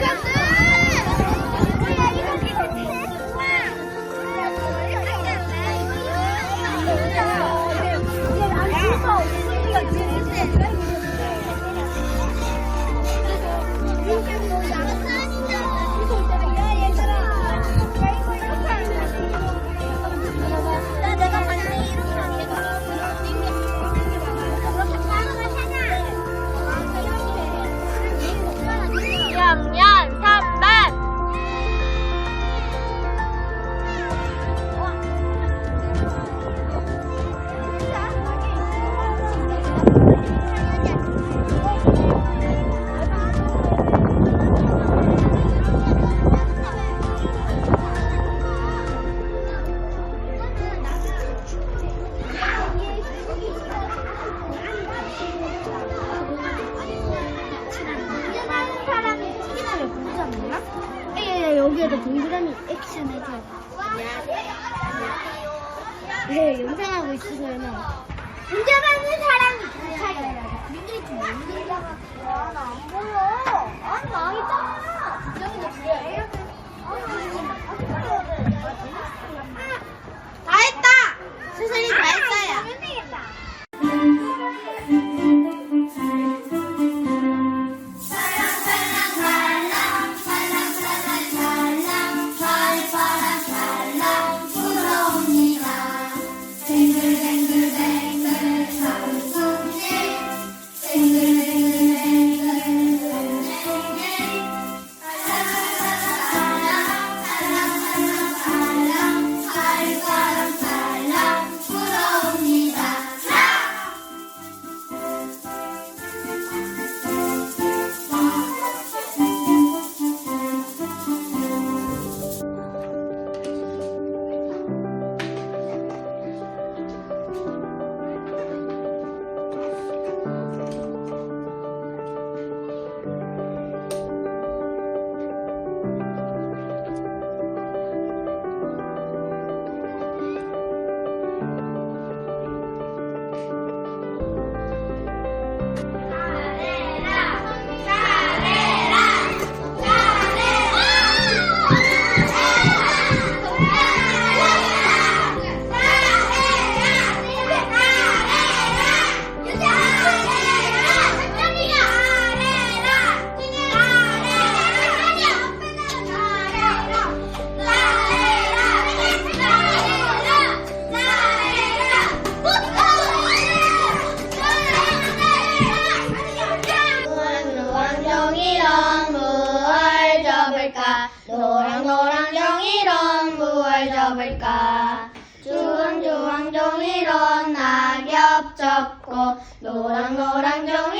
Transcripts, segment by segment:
내 여기에도 동그라미 액션 해줘요. 네, 영상하고 있어서요. 운전하는 사람이 차이가 민들이 좀 와, 나안 보여. 아니, 망했잖아. 다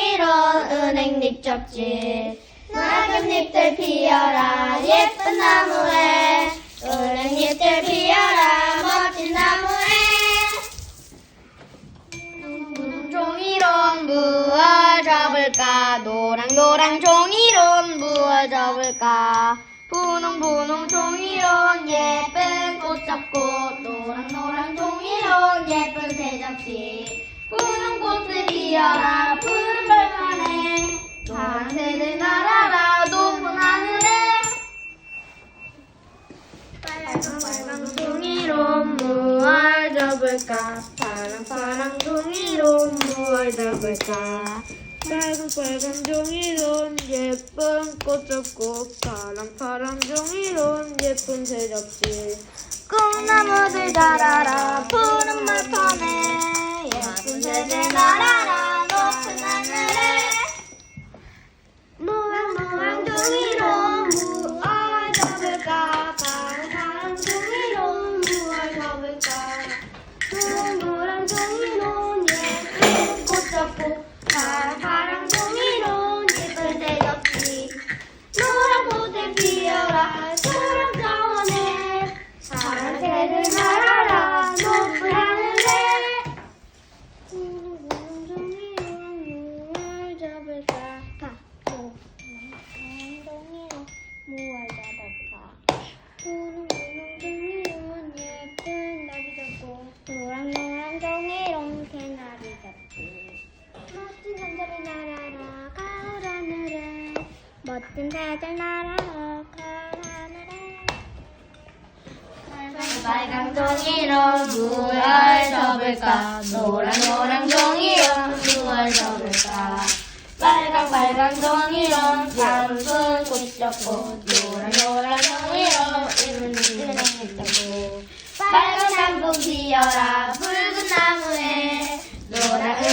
이런 은행잎 접지. 낙엽잎들 피어라 예쁜 나무에. 은행잎들 피어라 멋진 나무에. 종이론 무얼 접을까? 노랑 노랑 종이론 무얼 접을까? 분홍 분홍 종이론 예쁜 꽃 접고. 노랑 노랑 종이론 예쁜 새 접시 분홍 꽃을 피어라 푸른 벌판에. 노란 새들 날아라 높은 하늘에. 빨강 종이론 무얼 접을까? 파랑 파랑 종이론 무얼 접을까? 빨간 빨간 종이론 예쁜 꽃 접고 파랑 파랑 종이론 예쁜 새 접시 꿈나무들 자라라 푸른 말판에 예 천사들 날아서 하늘에 빨간 종이로 무얼 접을까? 노랑 노랑 종이로 무얼 접을까? 빨강 빨강 종이로 예쁜 꽃 접고 노랑 노랑 종이로 이쁜 은행 접고. 빨간 나무 피어라 붉은 나무에 노란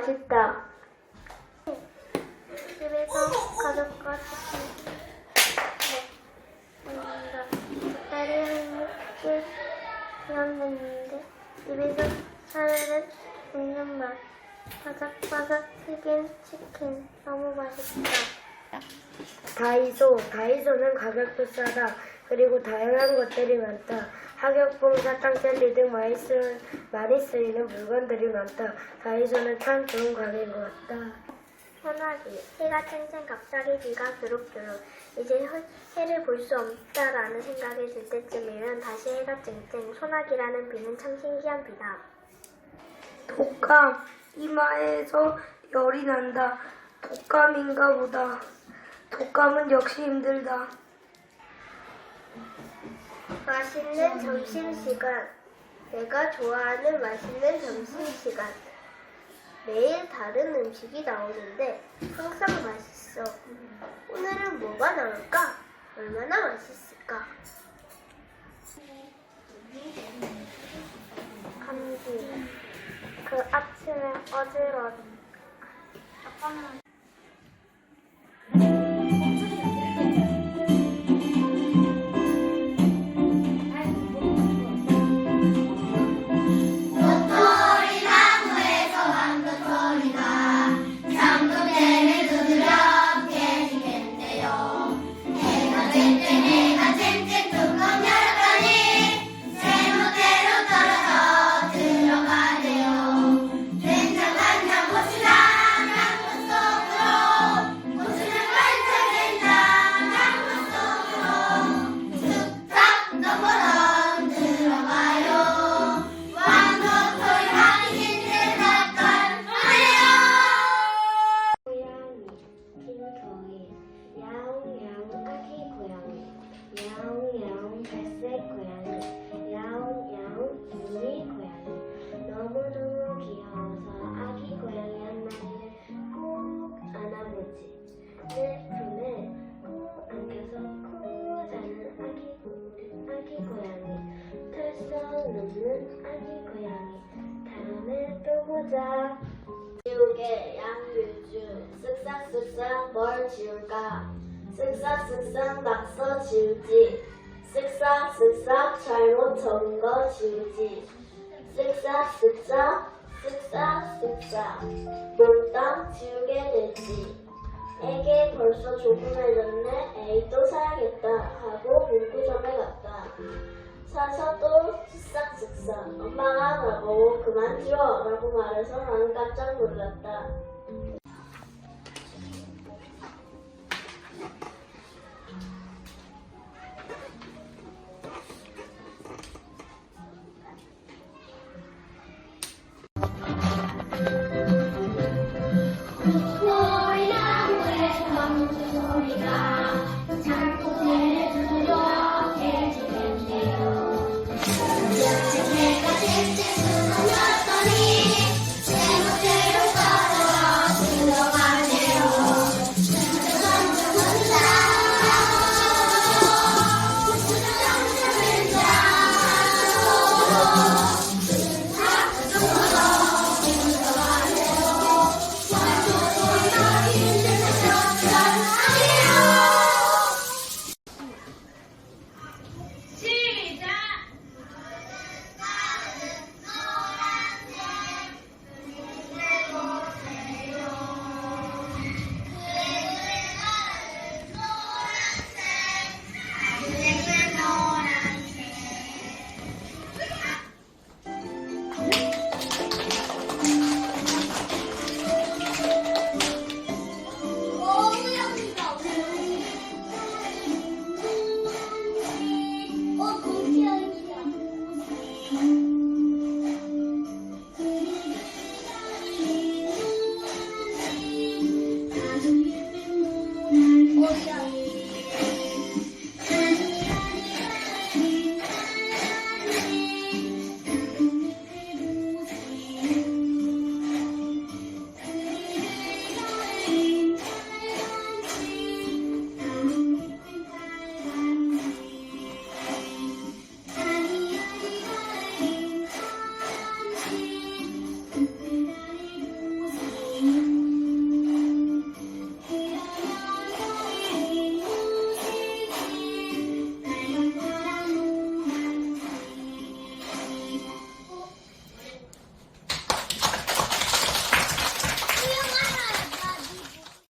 맛있다. 집에서 가족과 같이 먹는다. 딸이 한입을 기억냈는데 집에서 사르르 먹는 맛. 바삭바삭 튀긴 치킨. 너무 맛있다. 다이소, 다이소는 가격도 싸다. 그리고 다양한 것들이 많다. 학용품, 사탕, 젤리 등 많이, 쓰, 많이 쓰이는 물건들이 많다. 다이소는 참 좋은 가게인 것 같다. 소나기, 해가 쨍쨍 갑자기 비가 주룩주룩 이제 해- 해를 볼 수 없다라는 생각이 들 때쯤이면 다시 해가 쨍쨍 소나기라는 비는 참 신기한 비다 독감, 이마에서 열이 난다. 독감인가 보다. 독감은 역시 힘들다. 맛있는 점심시간. 내가 좋아하는 맛있는 점심시간. 매일 다른 음식이 나오는데 보자 지우개 양유주. 쓱싹쓱싹 뭘 지울까? 쓱싹쓱싹 낙서 지우지. 쓱싹쓱싹 잘못 적은 거 지우지. 쓱싹쓱싹 쓱싹쓱싹 몰당 지우게 되지. 에게 벌써 조금해졌네. 에이 또 사야겠다. 하고 문구점에 갔다. 사서 또 나보고 그만 지워 라고 말해서 나는 깜짝 놀랐다